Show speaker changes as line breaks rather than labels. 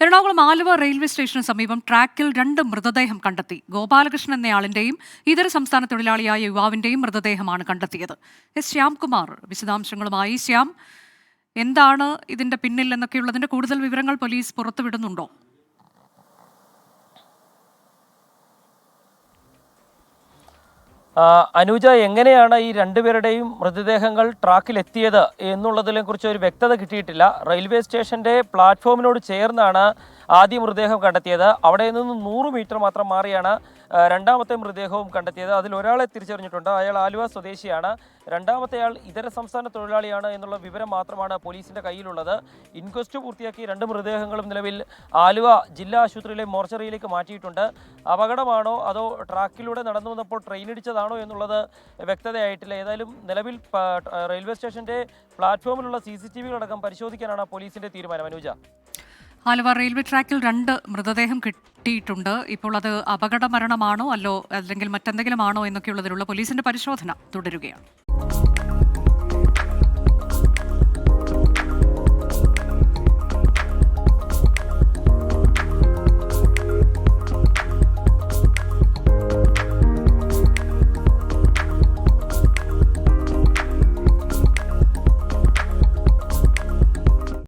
Ernakulam Aluva railway സ്റ്റേഷന് സമീപം ട്രാക്കിൽ രണ്ട് മൃതദേഹം കണ്ടെത്തി. ഗോപാലകൃഷ്ണൻ എന്നയാളിന്റെയും ഇതര സംസ്ഥാന തൊഴിലാളിയായ യുവാവിന്റെയും മൃതദേഹമാണ് കണ്ടെത്തിയത്. എസ് ശ്യാംകുമാർ വിശദാംശങ്ങളുമായി. ശ്യാം എന്താണ് ഇതിന്റെ പിന്നിൽ എന്നൊക്കെയുള്ളതിന്റെ കൂടുതൽ വിവരങ്ങൾ പോലീസ് പുറത്തുവിടുന്നുണ്ടോ?
അനുജ എങ്ങനെയാണ് ഈ രണ്ടുപേരുടെയും മൃതദേഹങ്ങൾ ട്രാക്കിലെത്തിയത് എന്നുള്ളതിനെ കുറിച്ച് ഒരു വ്യക്തത കിട്ടിയിട്ടില്ല. റെയിൽവേ സ്റ്റേഷന്റെ പ്ലാറ്റ്ഫോമിനോട് ചേർന്നാണ് ആദ്യ മൃതദേഹം കണ്ടെത്തിയത്. അവിടെ നിന്ന് നൂറ് മീറ്റർ മാത്രം മാറിയാണ് രണ്ടാമത്തെ മൃതദേഹവും കണ്ടെത്തിയത്. അതിൽ ഒരാളെ തിരിച്ചറിഞ്ഞിട്ടുണ്ട്. അയാൾ ആലുവ സ്വദേശിയാണ്. രണ്ടാമത്തെ ആൾ ഇതര സംസ്ഥാന തൊഴിലാളിയാണ് എന്നുള്ള വിവരം മാത്രമാണ് പോലീസിന്റെ കയ്യിലുള്ളത്. ഇൻക്വസ്റ്റ് പൂർത്തിയാക്കി രണ്ട് മൃതദേഹങ്ങളും നിലവിൽ ആലുവ ജില്ലാ ആശുപത്രിയിലെ മോർച്ചറിയിലേക്ക് മാറ്റിയിട്ടുണ്ട്. അപകടമാണോ അതോ ട്രാക്കിലൂടെ നടന്നു വന്നപ്പോൾ ട്രെയിൻ ഇടിച്ചതാണോ എന്നുള്ളത് വ്യക്തതയായിട്ടില്ല. ഏതായാലും നിലവിൽ റെയിൽവേ സ്റ്റേഷന്റെ പ്ലാറ്റ്ഫോമിലുള്ള സി സി ടി വികളടക്കം പരിശോധിക്കാനാണ് പോലീസിന്റെ തീരുമാനം. അനുജ.
ആലുവ റെയിൽവേ ട്രാക്കിൽ രണ്ട് മൃതദേഹം കിട്ടിയിട്ടുണ്ട്. ഇപ്പോൾ അത് അപകട മരണമാണോ അല്ലോ അല്ലെങ്കിൽ മറ്റെന്തെങ്കിലും ആണോ എന്നൊക്കെയുള്ളതിലുള്ള പോലീസിന്റെ പരിശോധന തുടരുകയാണ്.